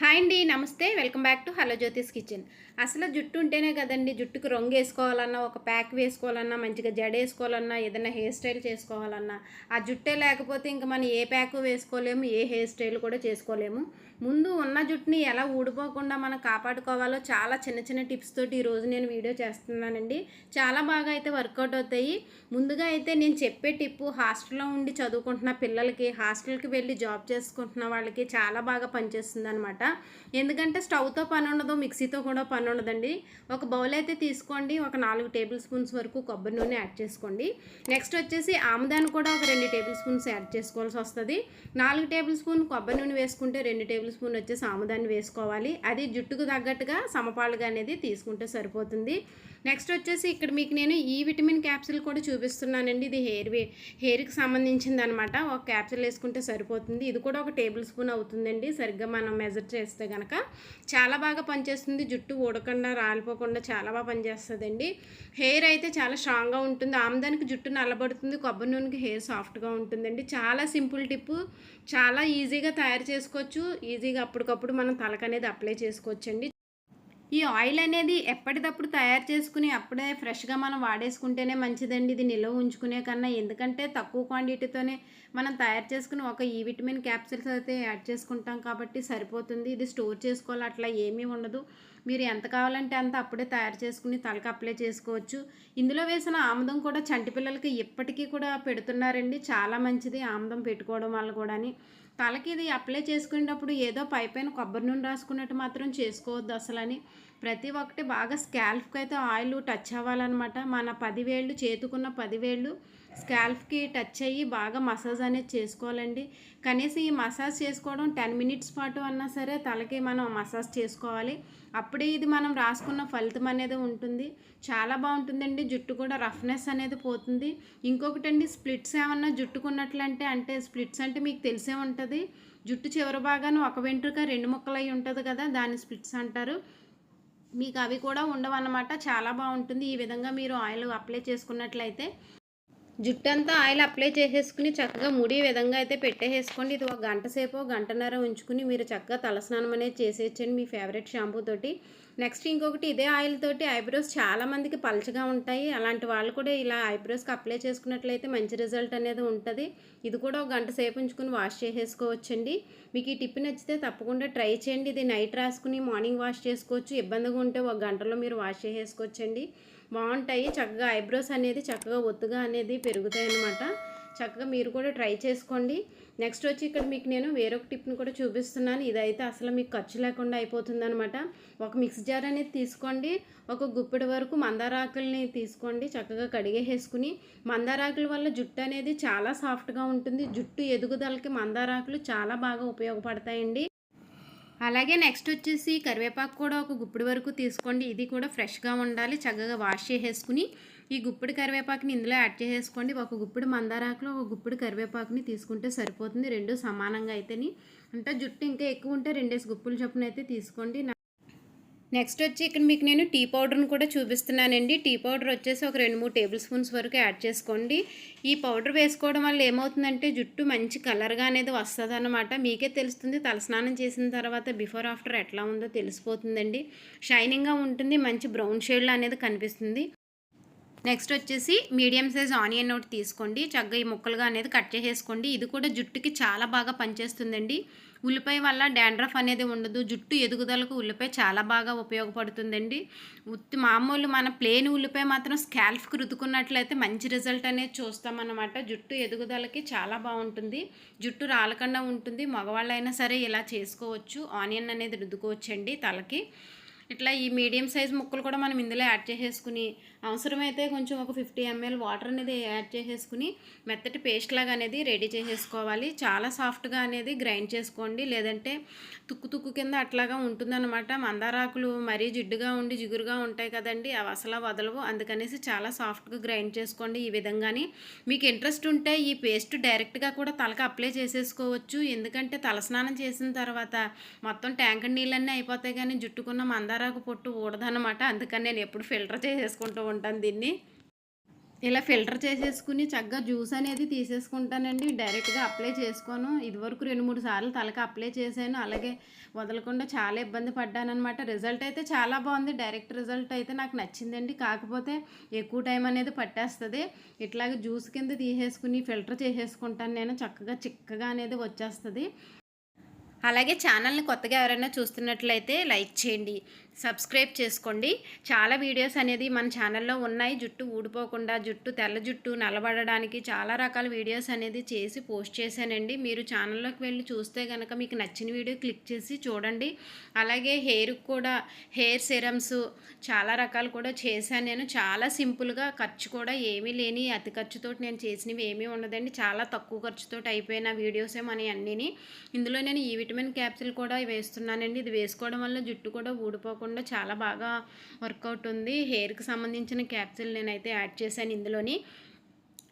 Hi అండి నమస్తే. Welcome back to hello Jyothish kitchen. అసలు జుట్టు ఉంటేనే కదండి జుట్టుకు రంగు వేసుకోవాలన్నా ఒక ప్యాక్ వేసుకోవాలన్నా మంచిగా జడ వేసుకోవాలన్నా ఏదైనా హెయిర్ స్టైల్ చేసుకోవాలన్నా ఆ జుట్టే లేకపోతే ఇంకా మనం ఏ ప్యాక్ వేసుకోలేము ఏ హెయిర్ స్టైల్ కూడా చేసుకోలేము. ముందు ఉన్న జుట్టుని ఎలా ఊడిపోకుండా మనం కాపాడుకోవాలో చాలా చిన్న చిన్న టిప్స్ తోటి ఈరోజు నేను వీడియో చేస్తున్నానండి. చాలా బాగా అయితే వర్కౌట్ అవుతాయి. ముందుగా అయితే నేను చెప్పే టిప్పు హాస్టల్లో ఉండి చదువుకుంటున్న పిల్లలకి హాస్టల్కి వెళ్ళి జాబ్ చేసుకుంటున్న వాళ్ళకి చాలా బాగా పనిచేస్తుంది అనమాట ఎందుకంటే స్టవ్తో పని ఉండదు మిక్సీతో కూడా పని ఉండదండి ఒక బౌల్ అయితే తీసుకోండి ఒక నాలుగు టేబుల్ స్పూన్స్ వరకు కొబ్బరి నూనె యాడ్ చేసుకోండి. నెక్స్ట్ వచ్చేసి ఆముదాన్ని కూడా ఒక రెండు టేబుల్ స్పూన్స్ యాడ్ చేసుకోవాల్సి వస్తుంది. నాలుగు టేబుల్ స్పూన్ కొబ్బరి నూనె వేసుకుంటే రెండు టేబుల్ టేబుల్ స్పూన్ వచ్చేసి ఆముదాన్ని వేసుకోవాలి. అది జుట్టుకు తగ్గట్టుగా సమపాలుగా అనేది తీసుకుంటే సరిపోతుంది. నెక్స్ట్ వచ్చేసి ఇక్కడ మీకు నేను ఈ విటమిన్ క్యాప్సిల్ కూడా చూపిస్తున్నానండి. ఇది హెయిర్ హెయిర్కి సంబంధించింది అనమాట ఒక క్యాప్సిల్ వేసుకుంటే సరిపోతుంది. ఇది కూడా ఒక టేబుల్ స్పూన్ అవుతుందండి. సరిగ్గా మనం మెజర్ చేస్తే కనుక చాలా బాగా పనిచేస్తుంది. జుట్టు ఊడకుండా రాలిపోకుండా చాలా బాగా పనిచేస్తుందండి. హెయిర్ అయితే చాలా స్ట్రాంగ్గా ఉంటుంది. ఆముదానికి జుట్టు నల్లబడుతుంది. కొబ్బరి నూనెకి హెయిర్ సాఫ్ట్గా ఉంటుందండి. చాలా సింపుల్ టిప్పు. చాలా ఈజీగా తయారు చేసుకోవచ్చు. ఈజీగా అప్పటికప్పుడు మనం తలకనేది అప్లై చేసుకోవచ్చండి. ఈ ఆయిల్ అనేది ఎప్పటికప్పుడు తయారు చేసుకుని అప్పుడే ఫ్రెష్గా మనం వాడేసుకుంటేనే మంచిదండి. ఇది నిల్వ ఉంచుకునే కన్నా ఎందుకంటే తక్కువ క్వాంటిటీతోనే మనం తయారు చేసుకుని ఒక ఈ విటమిన్ క్యాప్సిల్స్ అయితే యాడ్ చేసుకుంటాం కాబట్టి సరిపోతుంది. ఇది స్టోర్ చేసుకోవాలి. అట్లా ఏమీ ఉండదు. మీరు ఎంత కావాలంటే అంత అప్పుడే తయారు చేసుకుని తలకి అప్లై చేసుకోవచ్చు. ఇందులో వేసిన ఆముదం కూడా చంటి పిల్లలకి ఇప్పటికీ కూడా పెడుతున్నారండి. చాలా మంచిది ఆముదం పెట్టుకోవడం వల్ల కూడాని. తలకి ఇది అప్లై చేసుకునేటప్పుడు ఏదో పైపైన కొబ్బరి నూనె రాసుకున్నట్టు మాత్రం చేసుకోవద్దు అసలని. ప్రతి ఒక్కటి బాగా స్కాల్ఫ్కి అయితే ఆయిల్ టచ్ అవ్వాలన్నమాట. మన పదివేళ్ళు చేతుకున్న పదివేళ్ళు స్కాల్ఫ్కి టచ్ అయ్యి బాగా మసాజ్ అనేది చేసుకోవాలండి. కనీసం ఈ మసాజ్ చేసుకోవడం టెన్ మినిట్స్ పాటు అన్నా సరే తలకి మనం మసాజ్ చేసుకోవాలి. అప్పుడే ఇది మనం రాసుకున్న ఫలితం అనేది ఉంటుంది. చాలా బాగుంటుందండి. జుట్టు కూడా రఫ్నెస్ అనేది పోతుంది. ఇంకొకటి అండి స్ప్లిట్స్ ఏమన్నా జుట్టుకున్నట్లంటే అంటే స్ప్లిట్స్ అంటే మీకు తెలిసే ఉంటుంది. జుట్టు చివరి భాగాన్ని ఒక వెంట్రుక రెండు ముక్కలు అయి ఉంటుంది కదా దాన్ని స్ప్లిట్స్ అంటారు. మీకు అవి కూడా ఉండవన్నమాట. చాలా బాగుంటుంది. ఈ విధంగా మీరు ఆయిల్ అప్లై చేసుకున్నట్లయితే జుట్టంతా ఆయిల్ అప్లై చేసేసుకుని చక్కగా ముడి విధంగా అయితే పెట్టేసుకోండి ఇది ఒక గంట సేపు గంటన్నర ఉంచుకుని మీరు చక్కగా తలస్నానం అనేది చేసేయచ్చండి మీ ఫేవరెట్ షాంపూ తోటి. నెక్స్ట్ ఇంకొకటి ఇదే ఆయిల్ తోటి ఐబ్రోస్ చాలామందికి పలచగా ఉంటాయి. అలాంటి వాళ్ళు కూడా ఇలా ఐబ్రోస్కి అప్లై చేసుకున్నట్లయితే మంచి రిజల్ట్ అనేది ఉంటుంది. ఇది కూడా ఒక గంట సేపు ఉంచుకుని వాష్ చేసేసుకోవచ్చండి. మీకు ఈ టిప్ నచ్చితే తప్పకుండా ట్రై చేయండి. ఇది నైట్ రాసుకుని మార్నింగ్ వాష్ చేసుకోవచ్చు. ఇబ్బందిగా ఉంటే ఒక గంటలో మీరు వాష్ చేసేసుకోవచ్చండి. బాగుంటాయి. చక్కగా ఐబ్రోస్ అనేది చక్కగా ఒత్తుగా అనేది పెరుగుతాయి అన్నమాట చక్కగా మీరు కూడా ట్రై చేసుకోండి. నెక్స్ట్ వచ్చి ఇక్కడ మీకు నేను వేరొక టిప్ని కూడా చూపిస్తున్నాను. ఇదైతే అసలు మీకు ఖర్చు లేకుండా అయిపోతుందనమాట ఒక మిక్స్ జార్ అనేది తీసుకోండి. ఒక గుప్పెడు వరకు మందారాకుల్ని తీసుకోండి. చక్కగా కడిగేసుకుని మందారాకుల వల్ల జుట్టు అనేది చాలా సాఫ్ట్గా ఉంటుంది. జుట్టు ఎదుగుదలకి మందారాకులు చాలా బాగా ఉపయోగపడతాయండి. అలాగే నెక్స్ట్ వచ్చేసి కరివేపాకు కూడా ఒక గుప్పిడి వరకు తీసుకోండి. ఇది కూడా ఫ్రెష్గా ఉండాలి చక్కగా వాష్ చేసేసుకుని ఈ గుప్పిడి కరివేపాకుని ఇందులో యాడ్ చేసేసుకోండి. ఒక గుప్పిడి మందారాకులో ఒక గుప్పిడి కరివేపాకుని తీసుకుంటే సరిపోతుంది. రెండు సమానంగా అయితేని. అంటే జుట్టు ఇంకా ఎక్కువ ఉంటే రెండేసి గుప్పులు చొప్పున అయితే తీసుకోండి. నెక్స్ట్ వచ్చి ఇక్కడ మీకు నేను టీ పౌడర్ని కూడా చూపిస్తున్నానండి. టీ పౌడర్ వచ్చేసి ఒక రెండు మూడు టేబుల్ స్పూన్స్ వరకు యాడ్ చేసుకోండి. ఈ పౌడర్ వేసుకోవడం వల్ల ఏమవుతుందంటే జుట్టు మంచి కలర్గా అనేది వస్తుంది అనమాట మీకే తెలుస్తుంది తలస్నానం చేసిన తర్వాత బిఫోర్ ఆఫ్టర్ ఎట్లా ఉందో తెలిసిపోతుందండి. షైనింగ్గా ఉంటుంది మంచి బ్రౌన్ షేడ్లో అనేది కనిపిస్తుంది. నెక్స్ట్ వచ్చేసి మీడియం సైజ్ ఆనియన్ ఒకటి తీసుకోండి. చక్కగా ఈ ముక్కలుగా అనేది కట్ చేసేసుకోండి. ఇది కూడా జుట్టుకి చాలా బాగా పనిచేస్తుందండి. ఉల్లిపాయ వల్ల డాండ్రఫ్ అనేది ఉండదు. జుట్టు ఎదుగుదలకు ఉల్లిపాయ చాలా బాగా ఉపయోగపడుతుందండి. ఉత్తి మామూలు మన ప్లేన్ ఉల్లిపాయ మాత్రం స్కాల్ఫ్కి రుద్దుకున్నట్లయితే మంచి రిజల్ట్ అనేది చూస్తామన్నమాట. జుట్టు ఎదుగుదలకి చాలా బాగుంటుంది. జుట్టు రాలకుండా ఉంటుంది. మగవాళ్ళైనా సరే ఇలా చేసుకోవచ్చు. ఆనియన్ అనేది రుద్దుకోవచ్చండి తలకి. ఇట్లా ఈ మీడియం సైజ్ ముక్కలు కూడా మనం ఇందులో యాడ్ చేసేసుకుని అవసరమైతే కొంచెం ఒక ఫిఫ్టీ ఎంఎల్ వాటర్ అనేది యాడ్ చేసేసుకుని మెత్తటి పేస్ట్ లాగా అనేది రెడీ చేసేసుకోవాలి. చాలా సాఫ్ట్గా అనేది గ్రైండ్ చేసుకోండి. లేదంటే తుక్కు తుక్కు కింద అట్లాగా ఉంటుందన్నమాట. మందారాకులు మరీ జిడ్డుగా ఉండి జిగురుగా ఉంటాయి కదండి. అవి అసలు వదలవు. అందుకనేసి చాలా సాఫ్ట్గా గ్రైండ్ చేసుకోండి ఈ విధంగానే. మీకు ఇంట్రెస్ట్ ఉంటే ఈ పేస్ట్ డైరెక్ట్గా కూడా తలకి అప్లై చేసేసుకోవచ్చు. ఎందుకంటే తలస్నానం చేసిన తర్వాత మొత్తం ట్యాంకర్ నీళ్ళన్నీ అయిపోతాయి కానీ జుట్టుకున్న మందారాకు పొట్టు ఊడదనమాట అందుకని నేను ఎప్పుడు ఫిల్టర్ చేసేసుకుంటూ ఉంటాను దీన్ని. ఇలా ఫిల్టర్ చేసేసుకుని చక్కగా జ్యూస్ అనేది తీసేసుకుంటానండి. డైరెక్ట్గా అప్లై చేసుకోను. ఇదివరకు రెండు మూడు సార్లు తలకి అప్లై చేశాను. అలాగే వదలకుండా చాలా ఇబ్బంది పడ్డానమాట రిజల్ట్ అయితే చాలా బాగుంది. డైరెక్ట్ రిజల్ట్ అయితే నాకు నచ్చిందండి. కాకపోతే ఎక్కువ టైం అనేది పట్టేస్తుంది. ఇట్లాగే జ్యూస్ కింద తీసేసుకుని ఫిల్టర్ చేసేసుకుంటాను నేను. చక్కగా చిక్కగా అనేది వచ్చేస్తుంది. అలాగే ఛానల్ని కొత్తగా ఎవరైనా చూస్తున్నట్లయితే లైక్ చేయండి. సబ్స్క్రైబ్ చేసుకోండి. చాలా వీడియోస్ అనేది మన ఛానల్లో ఉన్నాయి. జుట్టు ఊడిపోకుండా జుట్టు తెల్ల జుట్టు నిలబడడానికి చాలా రకాల వీడియోస్ అనేది చేసి పోస్ట్ చేశానండి. మీరు ఛానల్లోకి వెళ్ళి చూస్తే కనుక మీకు నచ్చిన వీడియో క్లిక్ చేసి చూడండి. అలాగే హెయిర్కి కూడా హెయిర్ సిరమ్స్ చాలా రకాలు కూడా చేశాను నేను. చాలా సింపుల్గా ఖర్చు కూడా ఏమీ లేని అతి ఖర్చుతో నేను చేసినవి ఏమీ ఉండదండి. చాలా తక్కువ ఖర్చుతో అయిపోయిన వీడియోసే మన అన్నీని. ఇందులో నేను ఈ విటమిన్ క్యాప్సిల్ కూడా వేస్తున్నానండి. ఇది వేసుకోవడం వల్ల జుట్టు కూడా ఊడిపోకుండా కాకుండా చాలా బాగా వర్కౌట్ ఉంది. హెయిర్కి సంబంధించిన క్యాప్సిల్ నేనైతే యాడ్ చేశాను ఇందులోని.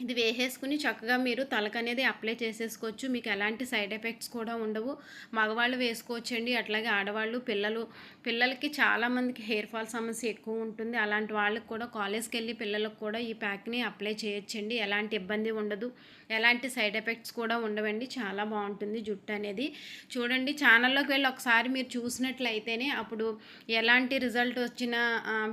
ఇది వేసేసుకుని చక్కగా మీరు తలకు అనేది అప్లై చేసేసుకోవచ్చు. మీకు ఎలాంటి సైడ్ ఎఫెక్ట్స్ కూడా ఉండవు. మగవాళ్ళు వేసుకోవచ్చండి. అట్లాగే ఆడవాళ్ళు పిల్లలు పిల్లలకి చాలామందికి హెయిర్ ఫాల్ సమస్య ఎక్కువ ఉంటుంది. అలాంటి వాళ్ళకి కూడా కాలేజ్కి వెళ్ళి పిల్లలకు కూడా ఈ ప్యాక్ని అప్లై చేయొచ్చండి. ఎలాంటి ఇబ్బంది ఉండదు. ఎలాంటి సైడ్ ఎఫెక్ట్స్ కూడా ఉండవండి. చాలా బాగుంటుంది జుట్టు అనేది. చూడండి ఛానల్లోకి వెళ్ళి ఒకసారి మీరు చూసినట్లయితేనే అప్పుడు ఎలాంటి రిజల్ట్ వచ్చిన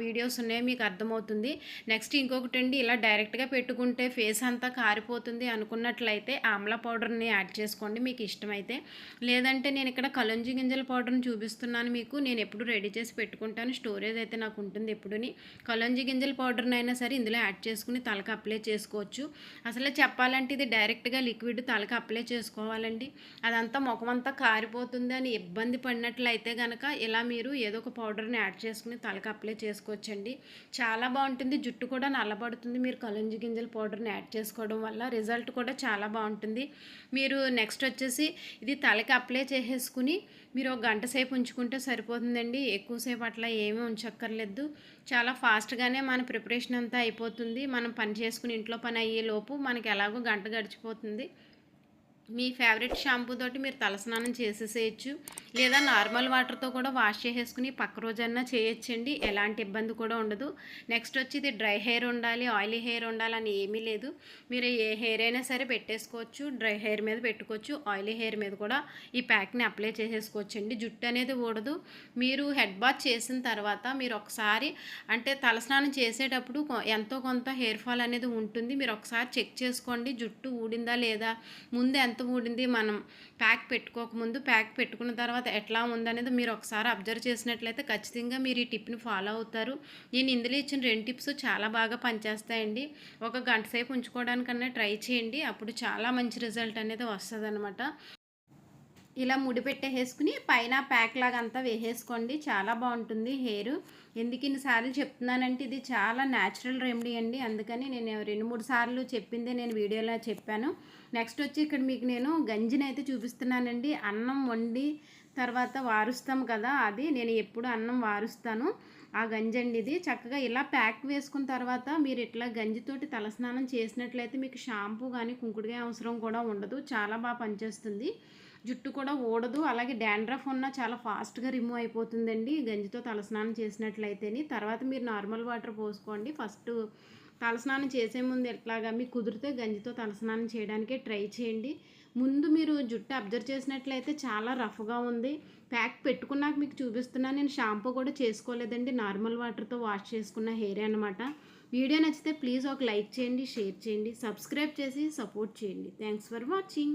వీడియోస్ ఉన్నాయో మీకు అర్థమవుతుంది. నెక్స్ట్ ఇంకొకటి అండి ఇలా డైరెక్ట్గా పెట్టుకుంటే ఫేస్ అంతా కారిపోతుంది అనుకున్నట్లయితే ఆమ్లా పౌడర్ని యాడ్ చేసుకోండి మీకు ఇష్టమైతే. లేదంటే నేను ఇక్కడ కలంజి గింజల పౌడర్ని చూపిస్తున్నాను మీకు. నేను ఎప్పుడు రెడీ చేసి పెట్టుకుంటాను. స్టోరేజ్ అయితే నాకు ఉంటుంది ఎప్పుడుని. కలంజి గింజల పౌడర్ని అయినా సరే ఇందులో యాడ్ చేసుకుని తలకి అప్లై చేసుకోవచ్చు. అసలు చెప్పాలంటే ఇది డైరెక్ట్గా లిక్విడ్ తలకి అప్లై చేసుకోవాలండి. అదంతా ముఖమంతా కారిపోతుంది అని ఇబ్బంది పడినట్లయితే కనుక ఇలా మీరు ఏదో ఒక పౌడర్ని యాడ్ చేసుకుని తలకి అప్లై చేసుకోవచ్చండి. చాలా బాగుంటుంది. జుట్టు కూడా నల్లబడుతుంది. మీరు కలంజి గింజల పౌడర్ని యాడ్ చేసుకోవడం వల్ల రిజల్ట్ కూడా చాలా బాగుంటుంది. మీరు నెక్స్ట్ వచ్చేసి ఇది తలకి అప్లై చేసేసుకుని మీరు ఒక గంట సేపు ఉంచుకుంటే సరిపోతుందండి. ఎక్కువసేపు అట్లా ఏమీ ఉంచక్కర్లేదు. చాలా ఫాస్ట్గానే మన ప్రిపరేషన్ అంతా అయిపోతుంది. మనం పని చేసుకుని ఇంట్లో పని అయ్యే లోపు మనకి ఎలాగో గంట గడిచిపోతుంది. మీ ఫేవరెట్ షాంపూ తోటి మీరు తలస్నానం చేసేసేయచ్చు. లేదా నార్మల్ వాటర్తో కూడా వాష్ చేసేసుకుని పక్క రోజన్నా చేయొచ్చండి. ఎలాంటి ఇబ్బంది కూడా ఉండదు. నెక్స్ట్ వచ్చి ఇది డ్రై హెయిర్ ఉండాలి ఆయిలీ హెయిర్ ఉండాలని ఏమీ లేదు. మీరు ఏ హెయిర్ అయినా సరే పెట్టేసుకోవచ్చు డ్రై హెయిర్ మీద పెట్టుకోవచ్చు ఆయిలీ హెయిర్ మీద కూడా ఈ ప్యాక్ని అప్లై చేసేసుకోవచ్చు అండి జుట్టు అనేది ఊడదు. మీరు హెడ్ బాత్ చేసిన తర్వాత మీరు ఒకసారి అంటే తలస్నానం చేసేటప్పుడు ఎంతో కొంత హెయిర్ ఫాల్ అనేది ఉంటుంది. మీరు ఒకసారి చెక్ చేసుకోండి. జుట్టు ఊడిందా లేదా? ముందు ఎంత ఊడింది మనం ప్యాక్ పెట్టుకోకముందు ప్యాక్ పెట్టుకున్న తర్వాత ఎట్లా ఉందనేది మీరు ఒకసారి అబ్జర్వ్ చేసినట్లయితే ఖచ్చితంగా మీరు ఈ టిప్ని ఫాలో అవుతారు. నేను ఇందులో ఇచ్చిన రెండు టిప్స్ చాలా బాగా పనిచేస్తాయండి. ఒక గంట సేపు ఉంచుకోవడానికన్నా ట్రై చేయండి. అప్పుడు చాలా మంచి రిజల్ట్ అనేది వస్తుంది అనమాట ఇలా ముడి పెట్టేసుకుని పైన ప్యాక్ లాగా అంతా వేసేసుకోండి. చాలా బాగుంటుంది హెయిర్. ఎందుకు ఇన్నిసార్లు చెప్తున్నానంటే ఇది చాలా న్యాచురల్ రెమెడీ అండి. అందుకని నేను రెండు మూడు సార్లు చెప్పిందే నేను వీడియోలో చెప్పాను. నెక్స్ట్ వచ్చి ఇక్కడ మీకు నేను గంజిని అయితే చూపిస్తున్నానండి. అన్నం వండి తర్వాత వారుస్తాం కదా అది నేను ఎప్పుడు అన్నం వారుస్తాను. ఆ గంజి అండి ఇది. చక్కగా ఇలా ప్యాక్ వేసుకున్న తర్వాత మీరు ఇట్లా గంజితోటి తలస్నానం చేసినట్లయితే మీకు షాంపూ కానీ కుంకుడుగా అవసరం కూడా ఉండదు. చాలా బాగా పనిచేస్తుంది. జుట్టు కూడా ఊడదు. అలాగే డాండ్రఫ్ ఉన్న చాలా ఫాస్ట్గా రిమూవ్ అయిపోతుందండి. గంజితో తలస్నానం చేసినట్లయితేని. తర్వాత మీరు నార్మల్ వాటర్ పోసుకోండి. ఫస్ట్ తలస్నానం చేసే ముందు ఎట్లాగా మీకు కుదిరితే గంజితో తలస్నానం చేయడానికే ట్రై చేయండి. ముందు మీరు జుట్టు అబ్జర్వ్ చేసినట్లయితే చాలా రఫ్గా ఉంది. ప్యాక్ పెట్టుకున్నాక మీకు చూపిస్తున్నాను. నేను షాంపూ కూడా చేసుకోలేదండి. నార్మల్ వాటర్తో వాష్ చేసుకున్న హెయిర్ అనమాట వీడియో నచ్చితే ప్లీజ్ ఒక లైక్ చేయండి షేర్ చేయండి సబ్స్క్రైబ్ చేసి సపోర్ట్ చేయండి. Thanks for watching.